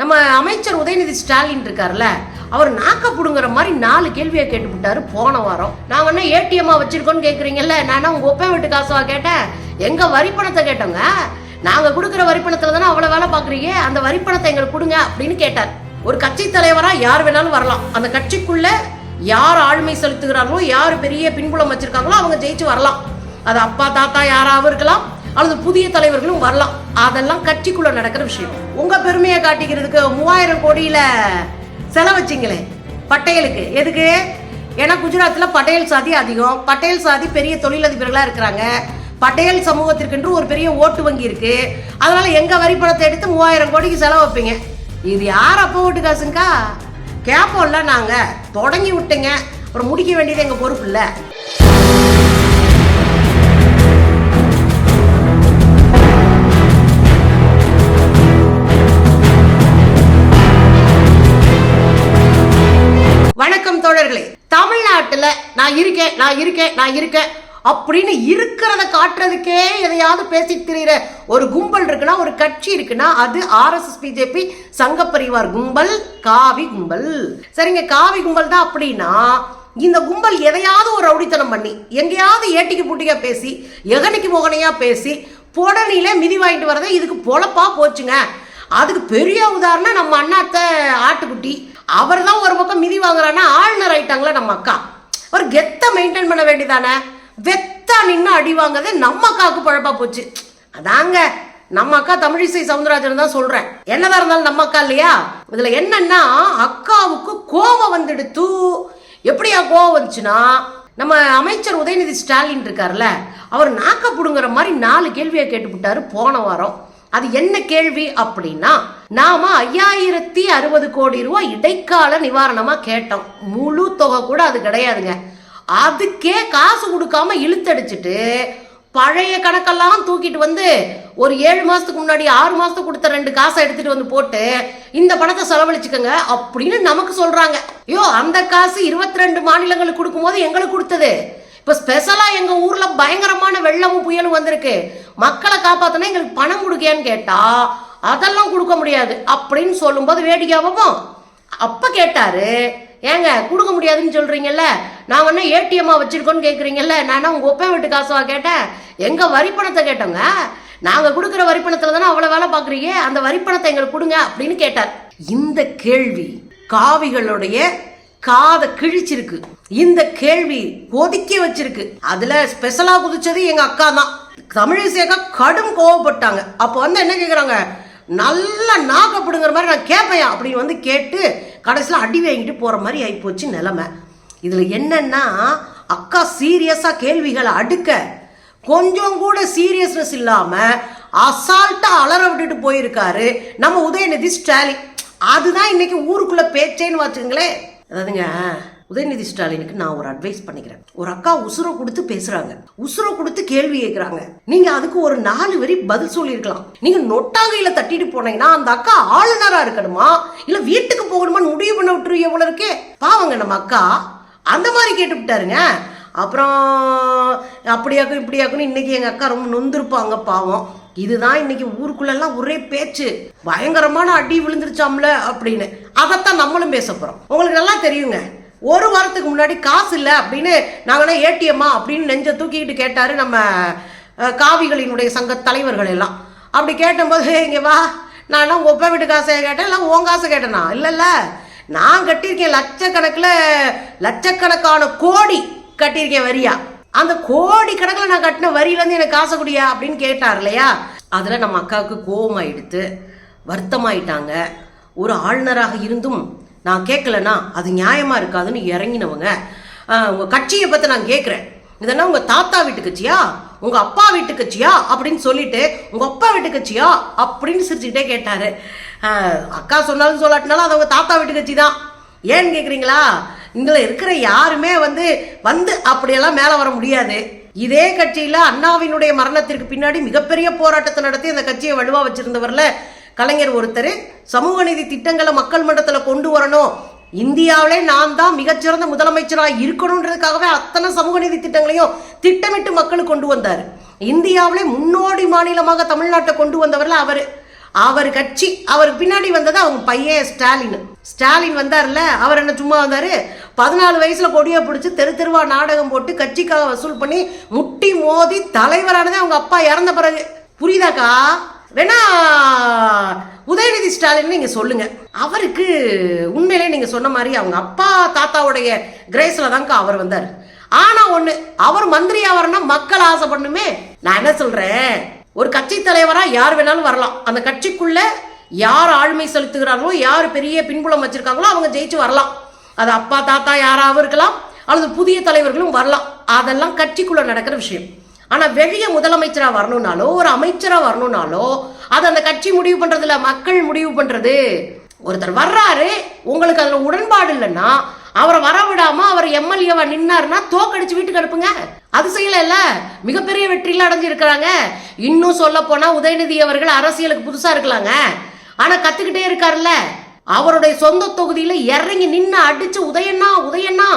நம்ம அமைச்சர் உதயநிதி ஸ்டாலின் இருக்கார்ல அவர் நாக்க புடுங்குற மாதிரி நாலு கேள்வியை கேட்டுவிட்டாரு போன வாரம். நாங்க என்ன ஏடிஎம்மா வச்சிருக்கோம்னு கேட்குறீங்கல்ல நான் உங்க ஒப்பை வீட்டு காசுவா கேட்டேன். எங்க வரி பணத்தை கேட்டோங்க. நாங்க கொடுக்குற வரி பணத்துல தானே அவ்வளவு வேலை பாக்குறீங்க அந்த வரி பணத்தை எங்களுக்கு கொடுங்க அப்படின்னு கேட்டார். ஒரு கட்சி தலைவரா யார் வேணாலும் வரலாம். அந்த கட்சிக்குள்ள யார் ஆளுமை செலுத்துகிறாங்களோ யார் பெரிய பின்புலம் வச்சிருக்காங்களோ அவங்க ஜெயிச்சு வரலாம். அது அப்பா தாத்தா யாராவும் இருக்கலாம். அல்லது புதிய தலைவர்களும் வரலாம். அதெல்லாம் கட்சிக்குள்ள நடக்கிற விஷயம். உங்க பெருமையை காட்டிக்கிறதுக்கு மூவாயிரம் கோடியில செலவச்சிங்களே பட்டேலுக்கு. எதுக்கு? ஏன்னா குஜராத்தில் பட்டேல் சாதி அதிகம். பட்டேல் சாதி பெரிய தொழிலதிபர்களாக இருக்கிறாங்க. பட்டேல் சமூகத்திற்கென்று ஒரு பெரிய ஓட்டு வங்கி இருக்கு. அதனால எங்க வரி பணத்தை எடுத்து மூவாயிரம் கோடிக்கு செலவு வைப்பீங்க? இது யார் அப்போ ஓட்டு காசுங்கா? கேப்போம்ல நாங்க. தொடங்கி விட்டுங்க. அப்புறம் முடிக்க வேண்டியது எங்க பொறுப்பு இல்லை. வணக்கம் தோழர்களே தமிழ்நாட்டில் நான் இருக்கேன் நான் இருக்கேன் நான் இருக்கேன் அப்படின்னு இருக்கிறத காட்டுறதுக்கே எதையாவது பேசிட்டு திரியிற ஒரு கும்பல் இருக்குன்னா ஒரு கட்சி இருக்குன்னா அது ஆர்எஸ்எஸ் பிஜேபி சங்க பரிவார் கும்பல் காவி கும்பல். சரிங்க காவி கும்பல் தான் அப்படின்னா இந்த கும்பல் எதையாவது ஒரு ரவுடித்தனம் பண்ணி எங்கேயாவது ஏட்டிக்கு பூட்டிக்கா பேசி எகனிக்கு மோகனையா பேசி புடனில மிதி வாங்கிட்டு வரதே இதுக்கு பொழப்பா போச்சுங்க. அதுக்கு பெரிய உதாரணம் நம்ம அண்ணாத்த ஆட்டுக்குட்டி அவர் தான் ஒரு பக்கம் மிதி வாங்குறான்னா ஆளுநர் ஆயிட்டாங்களே நம்ம அக்கா. ஒரு கெத்தை மெயின்டைன் பண்ண வேண்டியதானே? வெத்தா நின்று அடி வாங்குறதே நம்ம அக்காவுக்கு பழப்பா போச்சு. அதாங்க நம்ம அக்கா தமிழிசை சவுந்தரராஜன் தான் சொல்றேன். என்னதான் இருந்தாலும் நம்ம அக்கா இல்லையா? இதுல என்னன்னா அக்காவுக்கு கோபம் வந்துடுத்து எப்படியா கோவம் வந்துச்சுன்னா நம்ம அமைச்சர் உதயநிதி ஸ்டாலின் இருக்கார்ல அவர் நாக்க புடுங்குற மாதிரி நாலு கேள்வியை கேட்டுவிட்டாரு போன வாரம். அது என்ன கேள்வி அப்படின்னா நாம ஐயாயிரத்தி அறுபது கோடி ரூபாய் இடைக்கால நிவாரணமா கேட்டோம். முழு தொகை கூட அது கிடையாதுங்க. அதுக்கே காசு கொடுக்காம இழுத்தடிச்சிட்டு பழைய கணக்கெல்லாம் தூக்கிட்டு வந்து ஒரு ஏழு மாசத்துக்கு முன்னாடி ஆறு மாசத்துக்கு கொடுத்த ரெண்டு காசை எடுத்துட்டு வந்து போட்டு இந்த பணத்தை செலவழிச்சுக்கோங்க அப்படின்னு நமக்கு சொல்றாங்க. ஐயோ அந்த காசு இருபத்தி ரெண்டு மாநிலங்களுக்கு கொடுக்கும்போது எங்களுக்கு கொடுத்தது. இப்ப ஸ்பெஷலா எங்க ஊர்ல பயங்கரமான வெள்ளமும் புயலும் வந்திருக்கு. மக்களை காப்பாத்தினா எங்களுக்கு பணம் கொடுக்கேன்னு கேட்டா அதெல்லாம் கொடுக்க முடியாது. அப்படின்னு சொல்லும்போது வேடிக்கையாகவும் அப்ப கேட்டாரு ஏங்க கொடுக்க முடியாதுன்னு சொல்றீங்கல்ல? நான் என்ன ஏடிஎம்மா வச்சிருக்கோன்னு கேட்குறீங்கல்ல நான் உங்க ஒப்பை வீட்டு காசுவா கேட்டேன். எங்க வரி பணத்தை கேட்டோங்க. நாங்க கொடுக்குற வரி தானே அவ்வளவு வேலை பாக்குறீங்க? அந்த வரி பணத்தை எங்களுக்கு கொடுங்க அப்படின்னு கேட்டார். இந்த கேள்வி காவிகளுடைய காதை கிழிச்சிருக்கு. இந்த கேள்வி கொதிக்க வச்சிருக்கு. அதுல ஸ்பெஷலா குதிச்சது எங்க அக்கா தான். தமிழிசையக்கா கடும் கோவப்பட்டாங்க. அப்போ வந்து என்ன கேக்குறாங்க? நல்லா நாக்கப்படுங்கிற மாதிரி நான் கேட்பேன் அப்படின்னு வந்து கேட்டு கடைசியில் அடி வாங்கிட்டு போற மாதிரி ஆகிப்போச்சு நிலைமை. இதுல என்னன்னா அக்கா சீரியஸா கேள்விகளை அடுக்க கொஞ்சம் கூட சீரியஸ்னஸ் இல்லாம அசால்ட்டா அலற விட்டுட்டு போயிருக்காரு நம்ம உதயநிதி ஸ்டாலின். அதுதான் இன்னைக்கு ஊருக்குள்ள பேச்சேன்னு வச்சுங்களேன் அதாவதுங்க உதயநிதி ஸ்டாலினுக்கு நான் ஒரு அட்வைஸ் பண்ணிக்கிறேன். ஒரு அக்கா உசுரை கொடுத்து பேசுறாங்க. உசுரை கொடுத்து கேள்வி கேட்குறாங்க நீங்க அதுக்கு ஒரு நாலு வரி பதில் சொல்லியிருக்கலாம். நீங்க நொட்டாங்கையில தட்டிட்டு போனீங்கன்னா அந்த அக்கா ஆளுநரா இருக்கணுமா? இல்ல வீட்டுக்கு போகணுமான்னு முடிவு பண்ண விட்டுரு எவ்வளவு இருக்கே. பாவங்க நம்ம அக்கா. அந்த மாதிரி கேட்டு விட்டாருங்க. அப்புறம் அப்படியாக்கும் இப்படியாக்குன்னு இன்னைக்கு எங்க அக்கா ரொம்ப நொந்திருப்பாங்க பாவம். இதுதான் இன்னைக்கு ஊருக்குள்ளெல்லாம் ஒரே பேச்சு. பயங்கரமான அடி விழுந்துருச்சாம்ல அப்படின்னு. அதைத்தான் நம்மளும் பேச போகிறோம் உங்களுக்கு நல்லா தெரியுங்க. ஒரு வாரத்துக்கு முன்னாடி காசு இல்லை அப்படின்னு நாங்களாம் ஏடிஎம்மா அப்படின்னு நெஞ்ச தூக்கிக்கிட்டு கேட்டாரு நம்ம காவிகளினுடைய சங்க தலைவர்கள் எல்லாம். அப்படி கேட்டபோது இங்கே வா. நான் ஒப்ப வீட்டு காசை கேட்டேன். இல்லை உன் காசை கேட்டேனா? இல்லைல்ல நான் கட்டியிருக்கேன் லட்சக்கணக்கில் லட்சக்கணக்கான கோடி கட்டியிருக்கேன் வரியா. அந்த கோடி கணக்கில் நான் கட்டின வரியிலேருந்து எனக்கு காசை குடியா? அப்படின்னு கேட்டார் இல்லையா? அதில் நம்ம அக்காவுக்கு கோபமாயிடுத்து வருத்தமாயிட்டாங்க. ஒரு ஆளுநராக இருந்தும் நான் கேட்கலன்னா அது நியாயமாக இருக்காதுன்னு இறங்கினவங்க. உங்கள் கட்சியை பற்றி நான் கேட்குறேன். இதெல்லாம் உங்கள் தாத்தா வீட்டு கட்சியா? உங்கள் அப்பா வீட்டு கட்சியா? அப்படின்னு சொல்லிட்டு உங்கள் அப்பா வீட்டு கட்சியா? அப்படின்னு சிரிச்சுக்கிட்டே கேட்டாரு. அக்கா சொன்னாலும் சொல்லாட்டினாலும் அது உங்கள் தாத்தா வீட்டு கட்சி தான். ஏன்னு கேட்குறீங்களா இங்கே இருக்கிற யாருமே வந்து வந்து அப்படியெல்லாம் மேலே வர முடியாது. இதே கட்சியில் அண்ணாவினுடைய மரணத்திற்கு பின்னாடி மிகப்பெரிய போராட்டத்தை நடத்தி அந்த கட்சியை வலுவாக வச்சிருந்தவர்ல கலைஞர் ஒருத்தர் சமூக நீதி திட்டங்களை மக்கள் மன்றத்தில் கொண்டு வரணும். இந்தியாவிலே நான் தான் மிகச்சிறந்த முதலமைச்சராக இருக்கணுன்றதுக்காகவே அத்தனை சமூக நீதி திட்டங்களையும் திட்டமிட்டு மக்களுக்கு கொண்டு வந்தார். இந்தியாவிலே முன்னோடி மாநிலமாக தமிழ்நாட்டை கொண்டு வந்தவர்ல அவர். அவர் கட்சி அவருக்கு பின்னாடி வந்தது அவங்க பையன் ஸ்டாலின். ஸ்டாலின் வந்தார்ல அவர் என்ன சும்மா வந்தார்? பதினாலு வயசில் கொடியை பிடிச்சி தெரு தெருவா நாடகம் போட்டு கட்சிக்காக வசூல் பண்ணி முட்டி மோதி தலைவரானதே அவங்க அப்பா இறந்த பிறகு. புரியுதாக்கா? வேணா உதயநிதி ஸ்டாலின் நீங்க சொல்லுங்க. அவருக்கு உண்மையிலே நீங்க சொன்ன மாதிரி அவங்க அப்பா தாத்தாவுடைய கிரேஸ்ல தான்க்கா அவர் வந்தார். ஆனா ஒண்ணு அவர் மந்திரி ஆவரனா மக்கள் ஆசைப்படணுமே நான் என்ன சொல்றேன்? ஒரு கட்சி தலைவரா யார் வேணாலும் வரலாம். அந்த கட்சிக்குள்ள யார் ஆளுமை செலுத்துகிறார்களோ யார் பெரிய பின்புலம் வச்சிருக்காங்களோ அவங்க ஜெயிச்சு வரலாம். அது அப்பா தாத்தா யாராவும் இருக்கலாம் அல்லது புதிய தலைவர்களும் வரலாம். அதெல்லாம் கட்சிக்குள்ள நடக்கிற விஷயம். ஆனால் வெளிய முதலமைச்சராக வரணும்னாலோ ஒரு அமைச்சராக வரணும்னாலோ அது அந்த கட்சி முடிவு பண்ணுறதுல மக்கள் முடிவு பண்ணுறது ஒருத்தர் வர்றாரு உங்களுக்கு அதில் உடன்பாடு இல்லைன்னா அவரை வரவிடாம அவர் எம்எல்ஏவா நின்னார்னா தோக்கடிச்சு வீட்டுக்கு அனுப்புங்க. அது செய்யல மிகப்பெரிய வெற்றியில் அடைஞ்சிருக்கிறாங்க. இன்னும் சொல்ல போனா உதயநிதி அவர்கள் அரசியலுக்கு புதுசா இருக்கலாங்க. ஆனா கத்துக்கிட்டே இருக்காருல்ல. அவருடைய சொந்த தொகுதியில இறங்கி நின்று அடிச்சு உதயண்ணா உதயண்ணா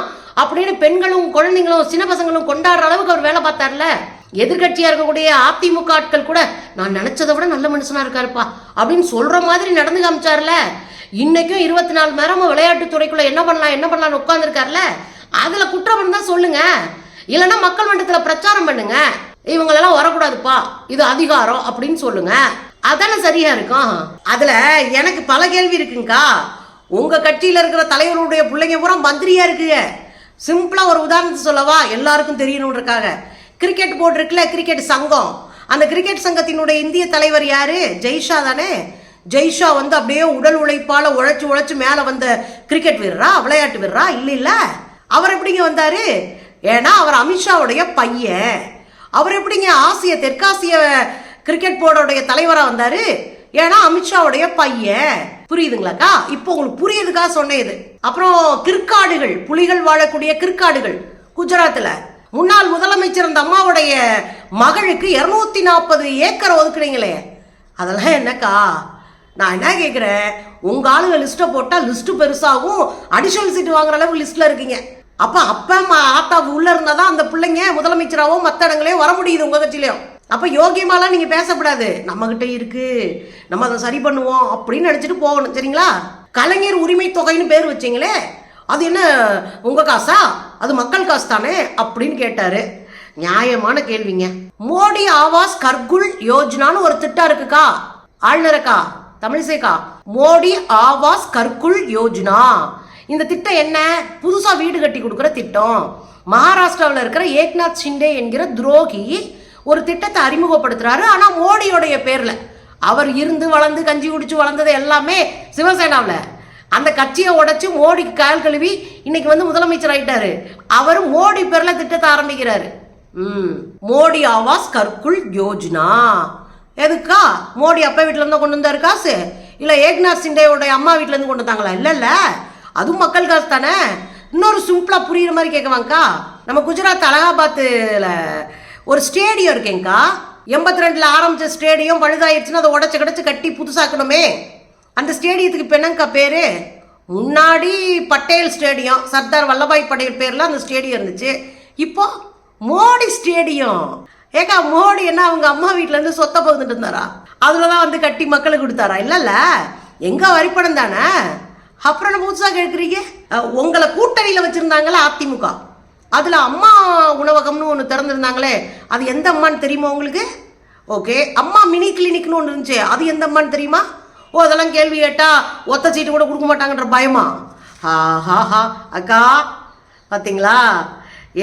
அப்படின்னு பெண்களும் குழந்தைங்களும் சின்ன பசங்களும் கொண்டாடுற அளவுக்கு அவர் வேலை பார்த்தார்ல எதிர்கட்சியா இருக்கக்கூடிய அதிமுக ஆட்கள் கூட நான் நினைச்சதை விட நல்ல மனுஷனா இருக்காருப்பா. அப்படின்னு சொல்ற மாதிரி நடந்து காமிச்சார்ல. இன்னைக்கும் இருபத்தி நாலு நேரமும் விளையாட்டுத்துறைக்குள்ளே என்ன பண்ணலாம் என்ன பண்ணலாம்னு உட்காந்துருக்காருல அதுல குற்றம் தான் சொல்லுங்க. இல்லைன்னா மக்கள் மன்றத்துல பிரச்சாரம் பண்ணுங்க. இவங்களெல்லாம் வரக்கூடாதுப்பா. இது அதிகாரம் அப்படின்னு சொல்லுங்க. அதானே சரியா இருக்கும்? அதுல எனக்கு பல கேள்வி இருக்குங்கக்கா உங்க கட்சியில இருக்கிற தலைவருடைய பிள்ளைங்க பூரா மந்திரியா இருக்குங்க. சிம்பிளா ஒரு உதாரணத்தை சொல்லவா? எல்லாருக்கும் தெரியணுன்றக்காக கிரிக்கெட் போர்டு இருக்குல்ல கிரிக்கெட் சங்கம். அந்த கிரிக்கெட் சங்கத்தினுடைய இந்திய தலைவர் யாரு? ஜெய்ஷா தானே? ஜெய்ஷா வந்து அப்படியே உடல் உழைப்பால உழைச்சு உழைச்சு மேல வந்த கிரிக்கெட் வீரரா விளையாட்டு வீரரா? இல்ல இல்ல. அவர் எப்படிங்க வந்தாரு? ஏன்னா அவர் அமித்ஷாவுடைய பையன். அவர் எப்படிங்க ஆசிய தெற்காசிய கிரிக்கெட் போர்டோடைய தலைவரா வந்தாரு? ஏன்னா அமித்ஷாவுடைய பையன். புரியுதுங்களாக்கா? இப்போ உங்களுக்கு புரியுதுக்கா சொன்னேன் இது. அப்புறம் கிற்காடுகள் புலிகள் வாழக்கூடிய கிற்காடுகள் குஜராத்தில் முன்னாள் முதலமைச்சர் அந்த அம்மாவுடைய மகளுக்கு இரநூத்தி நாற்பது ஏக்கரை ஒதுக்குறீங்களே அதெல்லாம் என்னக்கா? நான் என்ன கேட்குறேன் உங்க ஆளுங்க லிஸ்ட்டை போட்டால் லிஸ்ட்டு பெருசாகும். அடிஷனல் சீட்டு வாங்குற அளவுக்கு லிஸ்ட்டில் இருக்கீங்க. அப்போ அப்பா ஆத்தா உள்ளே இருந்தால் தான் அந்த பிள்ளைங்க முதலமைச்சராகவும் மற்ற இடங்களையும் வர முடியுது உங்கள் கட்சியிலையும் அப்போ யோகியமாலாம் நீங்கள் பேசக்கூடாது. நம்மக்கிட்ட இருக்குது நம்ம அதை சரி பண்ணுவோம் அப்படின்னு நினச்சிட்டு போகணும். சரிங்களா? கலைஞர் உரிமை தொகைன்னு பேர் வச்சீங்களே. அது என்ன உங்கள் காசா? அது மக்கள் காசு தானே அப்படின்னு கேட்டாரு. நியாயமான கேள்விங்க. மோடி ஆவாஸ் கர்குல் யோஜனான்னு ஒரு திட்டம் இருக்குக்கா. ஆளுநரக்கா தமிழிசைக்கா? மோடி ஆவாஸ் கர்குல் யோஜனா. இந்த திட்டம் என்ன? புதுசாக வீடு கட்டி கொடுக்குற திட்டம். மகாராஷ்டிராவில் இருக்கிற ஏக்நாத் ஷிண்டே என்கிற துரோகி ஒரு திட்டத்தை அறிமுகப்படுத்துறாரு. ஆனால் மோடியோடைய பேரில். அவர் இருந்து வளர்ந்து கஞ்சி குடிச்சு வளர்ந்தது எல்லாமே சிவசேனாவில். அந்த கட்சியை உடைச்சு மோடிக்கு கால் கழுவி இன்னைக்கு வந்து முதலமைச்சர் ஆயிட்டாரு. அவர் மோடி பேர்ல திட்டத்தை ஆரம்பிக்கிறாரு. ம் மோடி ஆவாஸ் கற்குள் யோஜனா. எதுக்கா? மோடி அப்பா வீட்டுல இருந்தா கொண்டு வந்தாரு காசு? இல்ல ஏக்நாத் சிண்டேயோட அம்மா வீட்டுல இருந்து கொண்டு வந்தாங்களா? இல்ல இல்ல. அதுவும் மக்கள் காசு தானே? இன்னொரு சிம்பிளா புரியுற மாதிரி கேட்கவாங்கக்கா நம்ம குஜராத் அலகாபாத்தில் ஒரு ஸ்டேடியம் இருக்கேங்க்கா எண்பத்தி ரெண்டுல ஆரம்பிச்ச ஸ்டேடியம் பழுதாயிடுச்சுன்னா அதை உடச்சு கிடச்சு கட்டி புதுசாக்கணுமே. அந்த ஸ்டேடியத்துக்கு இப்போ என்னங்கக்கா பேரு முன்னாடி பட்டேல் ஸ்டேடியம் சர்தார் வல்லபாய் பட்டேல் பேரில் அந்த ஸ்டேடியம் இருந்துச்சு. இப்போ மோடி ஸ்டேடியம். ஏக்கா மோடி என்ன அவங்க அம்மா வீட்டிலேருந்து சொத்தை பகுந்துட்டு இருந்தாரா? அதில் தான் வந்து கட்டி மக்களுக்கு கொடுத்தாரா? இல்லைல்ல எங்கே வரிப்படம் தானே? அப்புறம் என்ன புதுசா கேட்குறீங்க? உங்களை கூட்டணியில் வச்சுருந்தாங்களே அதிமுக. அதில் அம்மா உணவகம்னு ஒன்று திறந்துருந்தாங்களே அது எந்த அம்மான்னு தெரியுமா உங்களுக்கு? ஓகே அம்மா மினி கிளினிக்னு ஒன்று இருந்துச்சு அது எந்த அம்மான்னு தெரியுமா? ஓ அதெல்லாம் கேள்வி கேட்டா ஒத்த சீட்டு கூட கொடுக்க மாட்டாங்கன்ற பயமா? ஹா அக்கா பார்த்தீங்களா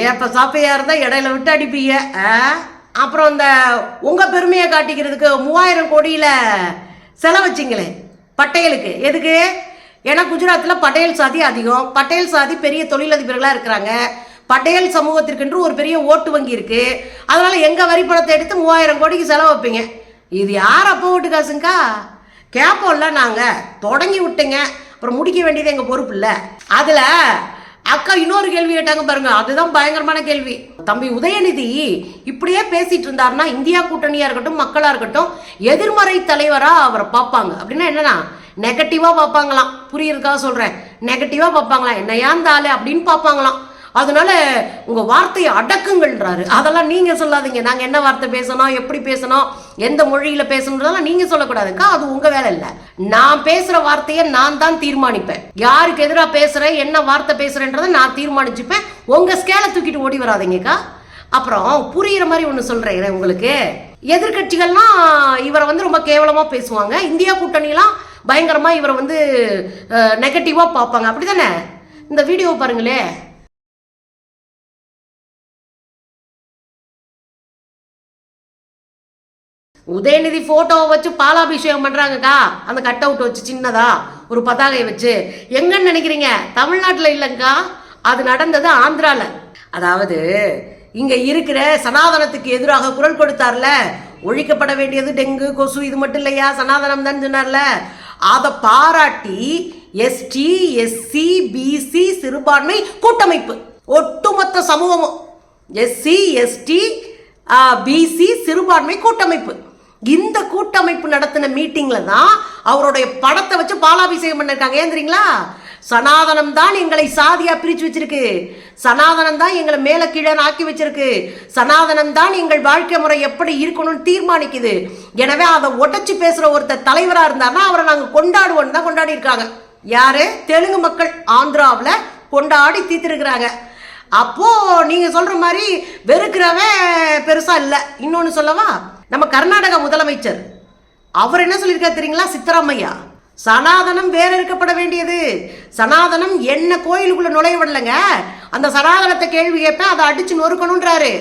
ஏப்ப சாப்பையாக இருந்தால் இடையில விட்டு அடிப்பீங்க அப்புறம் இந்த உங்கள் பெருமையை காட்டிக்கிறதுக்கு மூவாயிரம் கோடியில் செலவச்சிங்களே பட்டேலுக்கு. எதுக்கு? ஏன்னா குஜராத்தில் பட்டேல் சாதி அதிகம். பட்டேல் சாதி பெரிய தொழிலதிபர்களாக இருக்கிறாங்க. பட்டேல் சமூகத்திற்கென்று ஒரு பெரிய ஓட்டு வங்கி இருக்குது அதனால் எங்கள் வரி பணத்தை எடுத்து மூவாயிரம் கோடிக்கு செலவு வைப்பீங்க இது யார் அப்போ ஓட்டு காசுங்கக்கா கேட்போம்ல நாங்கள் தொடங்கி விட்டுங்க. அப்புறம் முடிக்க வேண்டியது எங்கள் பொறுப்பு இல்லை. அதில் அக்கா இன்னொரு கேள்வி கேட்டாங்க பாருங்க. அதுதான் பயங்கரமான கேள்வி. தம்பி உதயநிதி இப்படியே பேசிட்டு இருந்தாருன்னா இந்தியா கூட்டணியா இருக்கட்டும் மக்களா இருக்கட்டும் எதிர்மறை தலைவரா அவரை பார்ப்பாங்க. அப்படின்னா என்னன்னா நெகட்டிவா பார்ப்பாங்களாம். புரியுறதுக்காக சொல்றேன். நெகட்டிவா பார்ப்பாங்களாம். என்னையா இருந்தாலே ஆளு அப்படின்னு பார்ப்பாங்களாம். அதனால உங்க வார்த்தையை அடக்குங்கள்ன்றாரு. அதெல்லாம் நீங்க சொல்லாதீங்க. நாங்க என்ன வார்த்தை பேசணும் எப்படி பேசணும் எந்த மொழியில பேசணுன்றதெல்லாம் நீங்க சொல்லக்கூடாதுக்கா. அது உங்க வேலை இல்லை. நான் பேசுற வார்த்தையை நான் தான் தீர்மானிப்பேன். யாருக்கு எதிராக பேசுறேன் என்ன வார்த்தை பேசுறேன்றதை நான் தீர்மானிச்சுப்பேன். உங்க ஸ்கேலை தூக்கிட்டு ஓடி வராதீங்கக்கா. அப்புறம் புரியுற மாதிரி ஒன்று சொல்றேன் உங்களுக்கு. எதிர்க்கட்சிகள்லாம் இவரை வந்து ரொம்ப கேவலமா பேசுவாங்க. இந்தியா கூட்டணிலாம் பயங்கரமா இவரை வந்து நெகட்டிவா பார்ப்பாங்க. அப்படிதானே? இந்த வீடியோ பாருங்களே. உதயநிதி போட்டோவை வச்சு பாலாபிஷேகம் பண்றாங்கக்கா. அந்த கட் அவுட் வச்சு சின்னதா ஒரு பதாகையை வச்சு. எங்கன்னு நினைக்கிறீங்க? தமிழ்நாட்டில் இல்லைங்கக்கா. அது நடந்தது ஆந்திரால. அதாவது இங்க இருக்கிற சனாதனத்துக்கு எதிராக குரல் கொடுத்தார்ல. ஒழிக்கப்பட வேண்டியது டெங்கு கொசு இது மட்டும் இல்லையா? சனாதனம் தான் சொன்னார்ல. அதை பாராட்டி எஸ்டி எஸ்சி பிசி சிறுபான்மை கூட்டமைப்பு. ஒட்டுமொத்த சமூகமும் எஸ்சி எஸ்டி பிசி சிறுபான்மை கூட்டமைப்பு. இந்த கூட்டமைப்பு நடத்தின மீட்டிங்ல தான் அவருடைய படத்தை வச்சு பாலாபிஷேகம் பண்ணிருக்காங்க. ஏந்திரீங்களா சனாதனம் தான் எங்களை சாதியா பிரிச்சு வச்சிருக்கு. சனாதனம் தான் எங்களை மேல கீழே ஆக்கி வச்சிருக்கு. சனாதனம் தான் எங்கள் வாழ்க்கை முறை எப்படி இருக்கணும்னு தீர்மானிக்குது. எனவே அதை உடச்சி பேசுற ஒருத்தர் தலைவரா இருந்தாருன்னா அவரை நாங்க கொண்டாடுவோம் தான் கொண்டாடி இருக்காங்க. யாரு? தெலுங்கு மக்கள் ஆந்திராவில் கொண்டாடி தீர்த்திருக்கிறாங்க. அப்போ நீங்க சொல்ற மாதிரி வெறுக்கிறவன் பெருசா இல்லை. இன்னொன்னு சொல்லவா? நம்ம கர்நாடக முதலமைச்சர். அவர் என்ன சொல்லியிருக்காரு தெரியுங்களா? சித்தராமையா? சனாதனம் வேற இருக்கப்பட வேண்டியது. சனாதனம் என்ன கோயிலுக்குள்ள நுழைய விடலைங்க? அந்த சனாதனத்தை கேள்வி கேட்பேன் அதை அடிச்சு நொறுக்கணுன்றாரு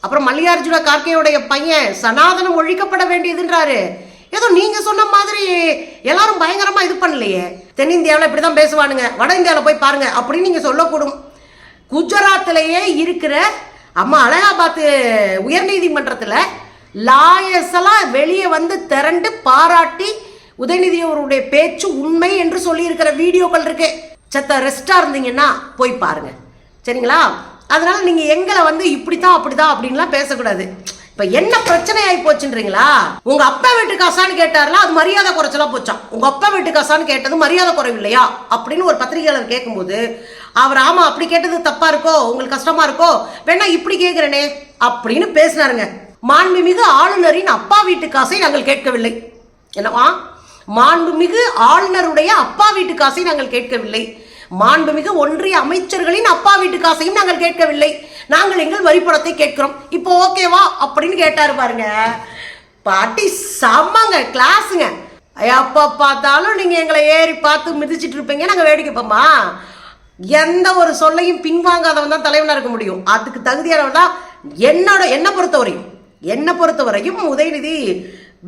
அப்புறம் மல்லிகார்ஜுன கார்கேயுடைய பையன் சனாதனம் ஒழிக்கப்பட வேண்டியதுன்றாரு. ஏதோ நீங்க சொன்ன மாதிரி எல்லாரும் பயங்கரமா இது பண்ணலையே. தென்னிந்தியாவில் இப்படிதான் பேசுவானுங்க. வட இந்தியாவில் போய் பாருங்க அப்படின்னு நீங்க சொல்லக்கூடும். குஜராத்திலேயே இருக்கிற அம்மா அலகாபாத் உயர்நீதிமன்றத்தில் லாயர்ஸ் எல்லாம் வெளியே வந்து திரண்டு பாராட்டி உதயநிதி அவருடைய பேச்சு உண்மை என்று சொல்லியிருக்கிற வீடியோக்கள் இருக்கு. செத்த ரெஸ்டாக இருந்தீங்கன்னா போய் பாருங்க. சரிங்களா? அதனால நீங்கள் எங்களை வந்து இப்படித்தான் அப்படிதான் அப்படின்லாம் பேசக்கூடாது. இப்போ என்ன பிரச்சனை ஆகி போச்சுன்றீங்களா? உங்க அப்பா வீட்டு காசான்னு கேட்டார்ல அது மரியாதை குறைச்சலா போச்சான் உங்க அப்பா வீட்டு காசான்னு கேட்டது மரியாதை குறைவில்லையா? அப்படின்னு ஒரு பத்திரிகையாளர் கேட்கும்போது அவர் ஆமா அப்படி கேட்டது தப்பா இருக்கோ? உங்களுக்கு கஷ்டமா இருக்கோ? வேணா இப்படி கேட்குறேனே அப்படின்னு பேசினாருங்க. மாண்புமிகு ஆளுநரின் அப்பா வீட்டு காசை நாங்கள் கேட்கவில்லை. என்னவா? மாண்புமிகு ஆளுநருடைய அப்பா வீட்டு காசை நாங்கள் கேட்கவில்லை. மாண்புமிகு ஒன்றிய அமைச்சர்களின் அப்பா வீட்டு காசையும் நாங்கள் கேட்கவில்லை. நாங்கள் எங்கள் வரிப்பணத்தை கேட்கிறோம். இப்போ ஓகேவா? அப்படின்னு கேட்டாரு பாருங்க. பாட்டி செம்மங்க கிளாஸுங்க எப்போ பார்த்தாலும் நீங்கள் எங்களை ஏறி பார்த்து மிதிச்சிட்டு இருப்பீங்க. நாங்கள் வேடிக்கை பார்ப்போமா? எந்த ஒரு சொல்லையும் பின்வாங்காதவன் தான் தலைவனாக இருக்க முடியும். அதுக்கு தகுதியானவன் தான் என்னோட என்னை பொறுத்தவரையும். என்னை பொறுத்தவரையும் உதயநிதி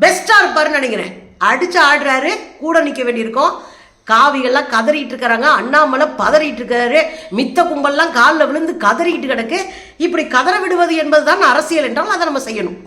பெஸ்ட்டாக இருப்பாருன்னு நினைக்கிறேன். அடிச்சு ஆடுறாரு கூட நிற்க வேண்டியிருக்கும். காவிகள்லாம் கதறிட்டு இருக்கிறாங்க அண்ணாமலை பதறிட்டு இருக்காரு. மித்த கும்பல்லாம் காலில் விழுந்து கதறிட்டு கிடக்கு. இப்படி கதற விடுவது என்பதுதான் அரசியல் என்றால் அதை நம்ம செய்யணும்.